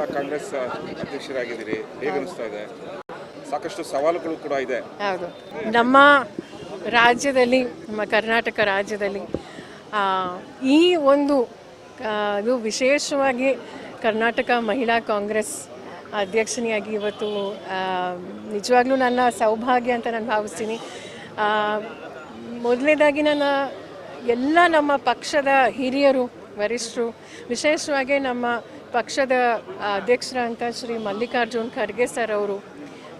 ಮಹಿಳಾ ಕಾಂಗ್ರೆಸ್ ಅಧ್ಯಕ್ಷರಾಗಿದ್ದೀರಿ. ಹೇಗೆ ಅನಿಸ್ತಾ ಇದೆ? ಸಾಕಷ್ಟು ಸವಾಲುಗಳು ಕೂಡ ಇದೆ. ಹೌದು. ನಮ್ಮ ರಾಜ್ಯದಲ್ಲಿ, ನಮ್ಮ ಕರ್ನಾಟಕ ರಾಜ್ಯದಲ್ಲಿ ಈ ಒಂದು ಅದು ವಿಶೇಷವಾಗಿ ಕರ್ನಾಟಕ ಮಹಿಳಾ ಕಾಂಗ್ರೆಸ್ ಅಧ್ಯಕ್ಷನಿಯಾಗಿ ಇವತ್ತು ನಿಜವಾಗ್ಲೂ ನನ್ನ ಸೌಭಾಗ್ಯ ಅಂತ ನಾನು ಭಾವಿಸ್ತೀನಿ. ಮೊದಲನೇದಾಗಿ ನನ್ನ ಎಲ್ಲ ನಮ್ಮ ಪಕ್ಷದ ಹಿರಿಯರು, ವರಿಷ್ಠರು, ವಿಶೇಷವಾಗಿ ನಮ್ಮ ಪಕ್ಷದ ಅಧ್ಯಕ್ಷರಂತ ಶ್ರೀ ಮಲ್ಲಿಕಾರ್ಜುನ್ ಖರ್ಗೆ ಸರ್ ಅವರು,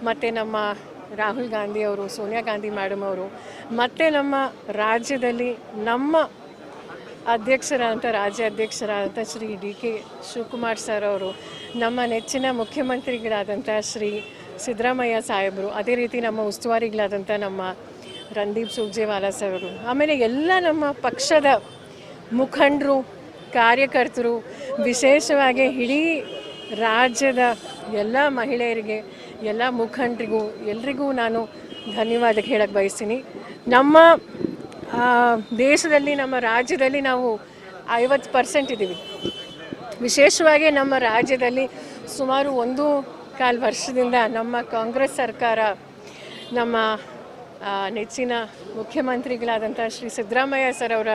ಮತ್ತು ನಮ್ಮ ರಾಹುಲ್ ಗಾಂಧಿ ಅವರು, ಸೋನಿಯಾ ಗಾಂಧಿ ಮೇಡಮ್ ಅವರು, ಮತ್ತು ನಮ್ಮ ರಾಜ್ಯದಲ್ಲಿ ನಮ್ಮ ಅಧ್ಯಕ್ಷರಾದಂಥ ರಾಜ್ಯ ಅಧ್ಯಕ್ಷರಾದಂಥ Shri D K Shivakumar sir ಅವರು, ನಮ್ಮ ನೆಚ್ಚಿನ ಮುಖ್ಯಮಂತ್ರಿಗಳಾದಂಥ ಶ್ರೀ ಸಿದ್ದರಾಮಯ್ಯ ಸಾಹೇಬರು, ಅದೇ ರೀತಿ ನಮ್ಮ ಉಸ್ತುವಾರಿಗಳಾದಂಥ ನಮ್ಮ ರಣದೀಪ್ ಸುರ್ಜೇವಾಲಾ ಸರ್ ಅವರು, ಆಮೇಲೆ ಎಲ್ಲ ನಮ್ಮ ಪಕ್ಷದ ಮುಖಂಡರು, ಕಾರ್ಯಕರ್ತರು ವಿಶೇಷವಾಗಿ ಇಡೀ ರಾಜ್ಯದ ಎಲ್ಲ ಮಹಿಳೆಯರಿಗೆ, ಎಲ್ಲ ಮುಖಂಡರಿಗೂ, ಎಲ್ರಿಗೂ ನಾನು ಧನ್ಯವಾದ ಹೇಳಕ್ಕೆ ಬಯಸ್ತೀನಿ. ನಮ್ಮ ದೇಶದಲ್ಲಿ, ನಮ್ಮ ರಾಜ್ಯದಲ್ಲಿ ನಾವು ಐವತ್ತು ಪರ್ಸೆಂಟ್ ಇದ್ದೀವಿ. ವಿಶೇಷವಾಗಿ ನಮ್ಮ ರಾಜ್ಯದಲ್ಲಿ ಸುಮಾರು ಒಂದು ಕಾಲು ವರ್ಷದಿಂದ ನಮ್ಮ ಕಾಂಗ್ರೆಸ್ ಸರ್ಕಾರ, ನಮ್ಮ ನೆಚ್ಚಿನ ಮುಖ್ಯಮಂತ್ರಿಗಳಾದಂಥ ಶ್ರೀ ಸಿದ್ದರಾಮಯ್ಯ ಸರ್ ಅವರ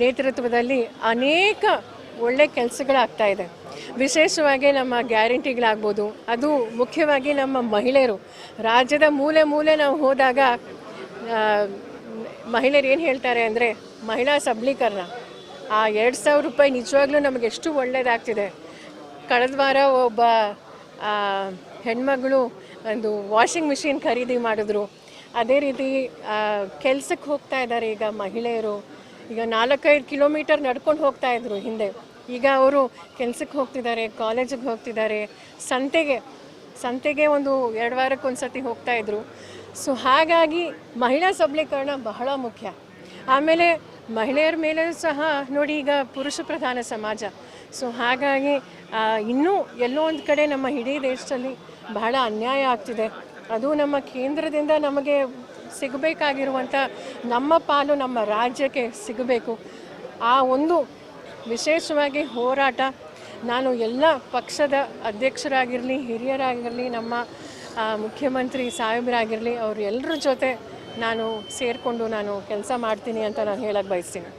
ನೇತೃತ್ವದಲ್ಲಿ ಅನೇಕ ಒಳ್ಳೆ ಕೆಲಸಗಳಾಗ್ತಾ ಇದೆ. ವಿಶೇಷವಾಗಿ ನಮ್ಮ ಗ್ಯಾರಂಟಿಗಳಾಗ್ಬೋದು, ಅದು ಮುಖ್ಯವಾಗಿ ನಮ್ಮ ಮಹಿಳೆಯರು. ರಾಜ್ಯದ ಮೂಲೆ ಮೂಲೆ ನಾವು ಹೋದಾಗ ಮಹಿಳೆಯರು ಏನು ಹೇಳ್ತಾರೆ ಅಂದರೆ, ಮಹಿಳಾ ಸಬಲೀಕರಣ. ಆ ಎರಡು ಸಾವಿರ ರೂಪಾಯಿ ನಿಜವಾಗ್ಲೂ ನಮಗೆ ಎಷ್ಟು ಒಳ್ಳೆಯದಾಗ್ತಿದೆ ಕಳೆದ ವಾರ ಒಬ್ಬ ಹೆಣ್ಮಗಳು ಒಂದು ವಾಷಿಂಗ್ ಮಿಷಿನ್ ಖರೀದಿ ಮಾಡಿದ್ರು. ಅದೇ ರೀತಿ ಕೆಲಸಕ್ಕೆ ಹೋಗ್ತಾ ಇದ್ದಾರೆ ಈಗ ಮಹಿಳೆಯರು. ಈಗ ನಾಲ್ಕೈದು ಕಿಲೋಮೀಟರ್ ನಡ್ಕೊಂಡು ಹೋಗ್ತಾ ಇದ್ರು ಹಿಂದೆ. ಈಗ ಅವರು ಕೆಲಸಕ್ಕೆ ಹೋಗ್ತಿದ್ದಾರೆ, ಕಾಲೇಜಿಗೆ ಹೋಗ್ತಿದ್ದಾರೆ. ಸಂತೆಗೆ ಸಂತೆಗೆ ಒಂದು ಎರಡು ವಾರಕ್ಕೆ ಒಂದು ಸತಿ ಹೋಗ್ತಾ ಇದ್ರು. ಸೊ ಹಾಗಾಗಿ ಮಹಿಳಾ ಸಬಲೀಕರಣ ಬಹಳ ಮುಖ್ಯ. ಆಮೇಲೆ ಮಹಿಳೆಯರ ಮೇಲೆ ಸಹ ನೋಡಿ ಈಗ ಪುರುಷ ಪ್ರಧಾನ ಸಮಾಜ. ಸೊ ಹಾಗಾಗಿ ಇನ್ನೂ ಎಲ್ಲೋ ಒಂದು ಕಡೆ ನಮ್ಮ ಇಡೀ ದೇಶದಲ್ಲಿ ಬಹಳ ಅನ್ಯಾಯ ಆಗ್ತಿದೆ. ಅದು ನಮ್ಮ ಕೇಂದ್ರದಿಂದ ನಮಗೆ ಸಿಗಬೇಕಾಗಿರುವಂಥ ನಮ್ಮ ಪಾಲು ನಮ್ಮ ರಾಜ್ಯಕ್ಕೆ ಸಿಗಬೇಕು. ಆ ಒಂದು ವಿಶೇಷವಾಗಿ ಹೋರಾಟ ನಾನು ಎಲ್ಲ ಪಕ್ಷದ ಅಧ್ಯಕ್ಷರಾಗಿರಲಿ, ಹಿರಿಯರಾಗಿರಲಿ, ನಮ್ಮ ಮುಖ್ಯಮಂತ್ರಿ ಸಾಹೇಬರಾಗಿರಲಿ ಅವರು ಎಲ್ಲರ ಜೊತೆ ನಾನು ಸೇರಿಕೊಂಡು ನಾನು ಕೆಲಸ ಮಾಡ್ತೀನಿ ಅಂತ ನಾನು ಹೇಳಕ್ಕೆ ಬಯಸ್ತೀನಿ.